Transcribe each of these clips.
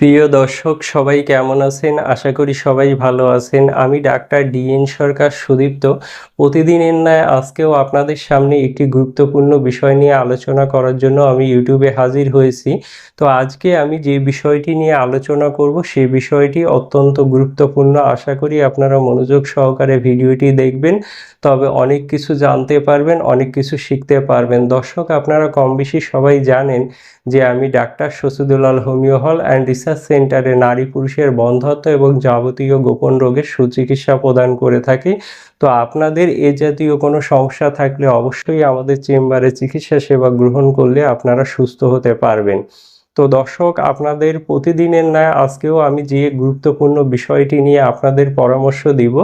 প্রিয় দর্শক, সবাই কেমন আছেন? আশা করি সবাই ভালো আছেন। আমি ডাক্তার ডিএন সরকার সুদীপ্ত। প্রতিদিনের ন্যায় আজকেও আপনাদের সামনে একটি গুরুত্বপূর্ণ বিষয় নিয়ে আলোচনা করার জন্য আমি ইউটিউবে হাজির হয়েছি। তো আজকে আমি যে বিষয়টি নিয়ে আলোচনা করব সেই বিষয়টি অত্যন্ত গুরুত্বপূর্ণ। আশা করি আপনারা মনোযোগ সহকারে ভিডিওটি দেখবেন। তবে অনেক কিছু জানতে পারবেন, অনেক কিছু শিখতে পারবেন। দর্শক, আপনারা কম বেশি সবাই জানেন যে আমি ডাক্তার শসিদুলাল হোমিও হল অ্যান্ড রিসার্চ সেন্টারে নারী পুরুষের বন্ধত্ব এবং যাবতীয় গোপন রোগের সুচিকিৎসা প্রদান করে থাকি। তো আপনাদের এ জাতীয় কোনো সমস্যা থাকলে অবশ্যই আমাদের চেম্বারে চিকিৎসা সেবা গ্রহণ করলে আপনারা সুস্থ হতে পারবেন। তো দর্শক, আপনাদের প্রতিদিনের ন্যায় আজকেও আমি যে গুরুত্বপূর্ণ বিষয়টি নিয়ে আপনাদের পরামর্শ দিব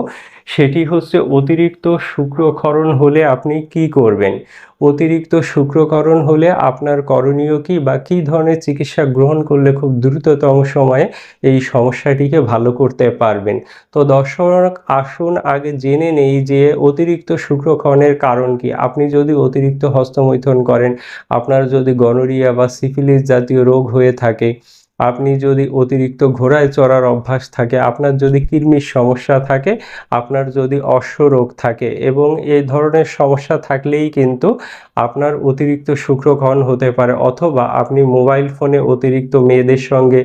সেটি হচ্ছে অতিরিক্ত শুক্রক্ষরণ হলে আপনি কি করবেন? অতিরিক্ত শুক্রকরণ হলে আপনার করণীয় কি বা কী ধরনের চিকিৎসা গ্রহণ করলে খুব দ্রুততম সময়ে এই সমস্যাটিকে ভালো করতে পারবেন? তো দর্শক, আসুন আগে জেনে নেই যে অতিরিক্ত শুক্রকরণের কারণ কি। আপনি যদি অতিরিক্ত হস্তমৈথন করেন, আপনার যদি গনোরিয়া বা সিফিলিস জাতীয় রোগ হয়ে থাকে আপনি যদি অতিরিক্ত ঘোড়ায় চড়ার অভ্যাস থাকে, আপনার যদি কৃমির সমস্যা থাকে, আপনার যদি অশ্বরোগ থাকে এবং এই ধরনের সমস্যা থাকলেই কিন্তু আপনার অতিরিক্ত শুক্রক্ষণ হতে পারে অথবা আপনি মোবাইল ফোনে অতিরিক্ত মেয়েদের সঙ্গে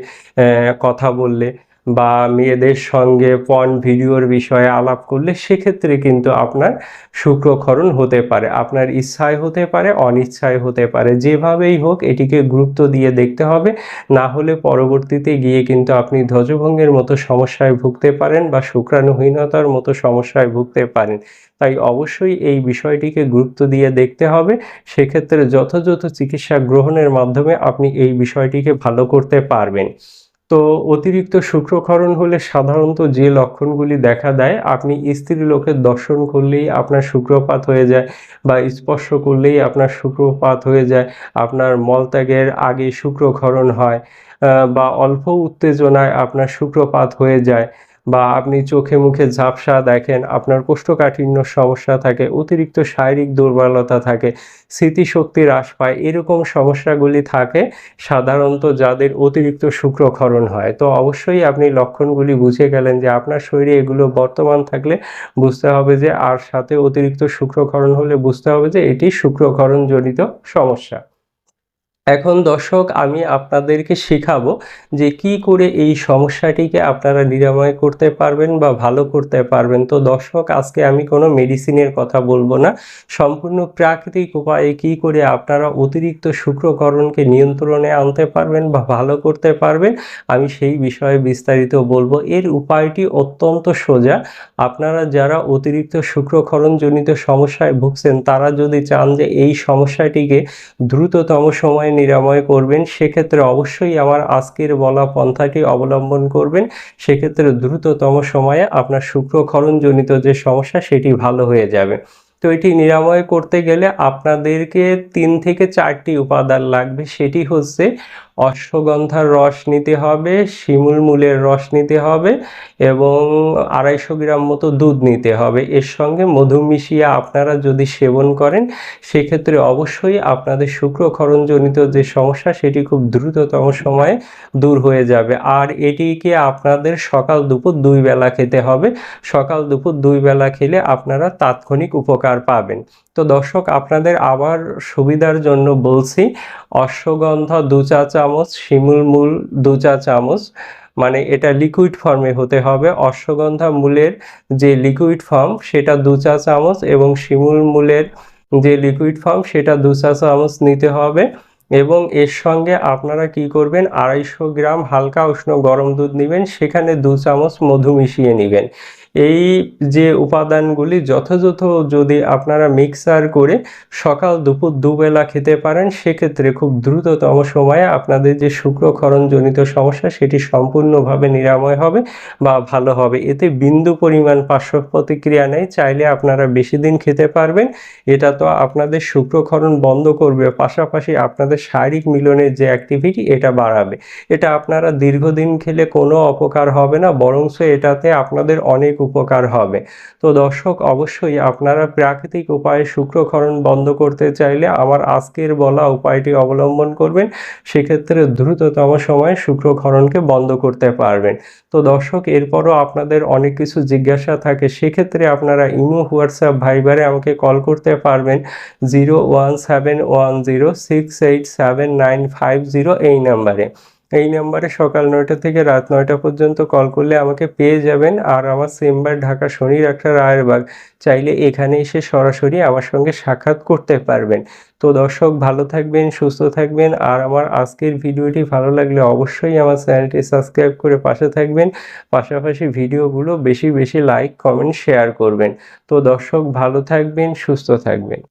কথা বললে বা মেয়েদের সঙ্গে পন ভিডিওর বিষয়ে আলাপ করলে সেক্ষেত্রে কিন্তু আপনার শুক্রক্ষরণ হতে পারে, আপনার ইচ্ছায় হতে পারে, অনিচ্ছায় হতে পারে, যেভাবেই হোক এটিকে গুরুত্ব দিয়ে দেখতে হবে। না হলে পরবর্তীতে গিয়ে কিন্তু আপনি ধ্বজভঙ্গের মতো সমস্যায় ভুগতে পারেন বা শুক্রাণুহীনতার মতো সমস্যায় ভুগতে পারেন। তাই অবশ্যই এই বিষয়টিকে গুরুত্ব দিয়ে দেখতে হবে। সেক্ষেত্রে যথাযথ চিকিৎসা গ্রহণের মাধ্যমে আপনি এই বিষয়টিকে ভালো করতে পারবেন। তো অতিরিক্ত শুক্রক্ষরণ হলে সাধারণত যে লক্ষণগুলি দেখা দেয়, আপনি স্ত্রী লোকের দর্শন করলেই আপনার শুক্রপাত হয়ে যায় বা স্পর্শ করলেই আপনার শুক্রপাত হয়ে যায়, আপনার মলত্যাগের আগে শুক্রক্ষরণ হয় বা অল্প উত্তেজনায় আপনার শুক্রপাত হয়ে যায়। বা আপনি চোখে মুখে ঝাপসা দেখেন, আপনার কোষ্ঠকাঠিন্য সমস্যা থাকে, অতিরিক্ত শারীরিক দুর্বলতা থাকে, স্মৃতিশক্তি হ্রাস পায়, এরকম সমস্যাগুলি থাকে সাধারণত যাদের অতিরিক্ত শুক্রক্ষরণ হয়। তো অবশ্যই আপনি লক্ষণগুলি বুঝে গেলেন যে আপনার শরীরে এগুলো বর্তমান থাকলে বুঝতে হবে যে আর সাথে অতিরিক্ত শুক্রক্ষরণ হলে বুঝতে হবে যে এটি শুক্রক্ষরণজনিত সমস্যা। এখন দর্শক, আমি আপনাদেরকে শেখাবো যে কি করে এই সমস্যাটিকে আপনারা নিরাময় করতে পারবেন বা ভালো করতে পারবেন। তো দর্শক, আজকে আমি কোনো মেডিসিনের কথা বলব না। সম্পূর্ণ প্রাকৃতিক উপায়ে কি করে আপনারা অতিরিক্ত শুক্রকরণকে নিয়ন্ত্রণে আনতে পারবেন বা ভালো করতে পারবেন, আমি সেই বিষয়ে বিস্তারিত বলব। এর উপায়টি অত্যন্ত সোজা। আপনারা যারা অতিরিক্ত শুক্রক্ষরণজনিত সমস্যায় ভুগছেন, তারা যদি চান যে এই সমস্যাটিকে দ্রুততম সময়ে নিরাময় করবেন, সেক্ষেত্রে অবশ্যই আমার আজকের বলা পন্থাটি অবলম্বন করবেন। সেক্ষেত্রে দ্রুততম সময়ে আপনার শুক্রক্ষরণজনিত যে সমস্যা, সেটি ভালো হয়ে যাবে। তো এটি নিরাময় করতে গেলে আপনাদেরকে তিন থেকে চারটি উপাদান লাগবে। সেটি হচ্ছে অশ্বগন্ধার রস নিতে হবে, শিমুল মূলের রস নিতে হবে এবং আড়াইশো গ্রাম মতো দুধ নিতে হবে। এর সঙ্গে মধু মিশিয়ে আপনারা যদি সেবন করেন, সেক্ষেত্রে অবশ্যই আপনাদের শুক্রক্ষরণজনিত যে সমস্যা, সেটি খুব দ্রুততম সময়ে দূর হয়ে যাবে। আর এটিকে আপনাদের সকাল দুপুর দুই বেলা খেতে হবে। সকাল দুপুর দুই বেলা খেলে আপনারা তাৎক্ষণিক উপকার পাবেন। তো দর্শক, আপনাদের আবার সুবিধার জন্য বলছি, অশ্বগন্ধা দু চা চামচ, শিমুল মূল দু চা চামচ মানে এটা লিকুইড ফর্মে হতে হবে। অশ্বগন্ধা মূলের যে লিকুইড ফর্ম সেটা দু চা চামচ এবং শিমুল মূলের যে লিকুইড ফর্ম সেটা দু চা চামচ নিতে হবে। এবং এর সঙ্গে আপনারা কি করবেন, আড়াইশো গ্রাম হালকা উষ্ণ গরম দুধ নেবেন, সেখানে দু চামচ মধু মিশিয়ে নেবেন। এই যে উপাদানগুলি যথাযথ যদি আপনারা মিক্সার করে সকাল দুপুর দুবেলা খেতে পারেন, সেক্ষেত্রে খুব দ্রুততম সময়ে আপনাদের যে শুক্রক্ষরণজনিত সমস্যা, সেটি সম্পূর্ণভাবে নিরাময় হবে বা ভালো হবে। এতে বিন্দু পরিমাণ পার্শ্ব প্রতিক্রিয়া নেই, চাইলে আপনারা বেশি দিন খেতে পারবেন। এটা তো আপনাদের শুক্রক্ষরণ বন্ধ করবে, পাশাপাশি আপনাদের শারীরিক মিলনের যে অ্যাক্টিভিটি এটা বাড়াবে। এটা আপনারা দীর্ঘদিন খেলে কোনো অপকার হবে না, বরঞ্চ এটাতে আপনাদের অনেক উপকার হবে। তো দর্শক, অবশ্যই আপনারা প্রাকৃতিক উপায়ে শুক্রক্ষরণ বন্ধ করতে চাইলে আমার আজকের বলা উপায়টি অবলম্বন করবেন। সেক্ষেত্রে দ্রুততম সময়ে শুক্রক্ষরণকে বন্ধ করতে পারবেন। তো দর্শক, এরপরও আপনাদের অনেক কিছু জিজ্ঞাসা থাকে। সেক্ষেত্রে আপনারা ইমো, হোয়াটসঅ্যাপ, ভাইবারে আমাকে কল করতে পারবেন। Zero one seven one zero six eight seven nine five zero এই নাম্বারে। এই নাম্বারে সকাল নয়টা থেকে রাত নয়টা পর্যন্ত কল করলে আমাকে পেয়ে যাবেন। আর আমার চেম্বার ঢাকা শনি একটা রায়েরবাগ। চাইলে এখানে এসে সরাসরি আমার সঙ্গে সাক্ষাৎ করতে পারবেন। তো দর্শক, ভালো থাকবেন, সুস্থ থাকবেন। আর আমার আজকের ভিডিওটি ভালো লাগলে অবশ্যই আমার চ্যানেলটি সাবস্ক্রাইব করে পাশে থাকবেন। পাশাপাশি ভিডিওগুলো বেশি বেশি লাইক, কমেন্ট, শেয়ার করবেন। তো দর্শক, ভালো থাকবেন, সুস্থ থাকবেন।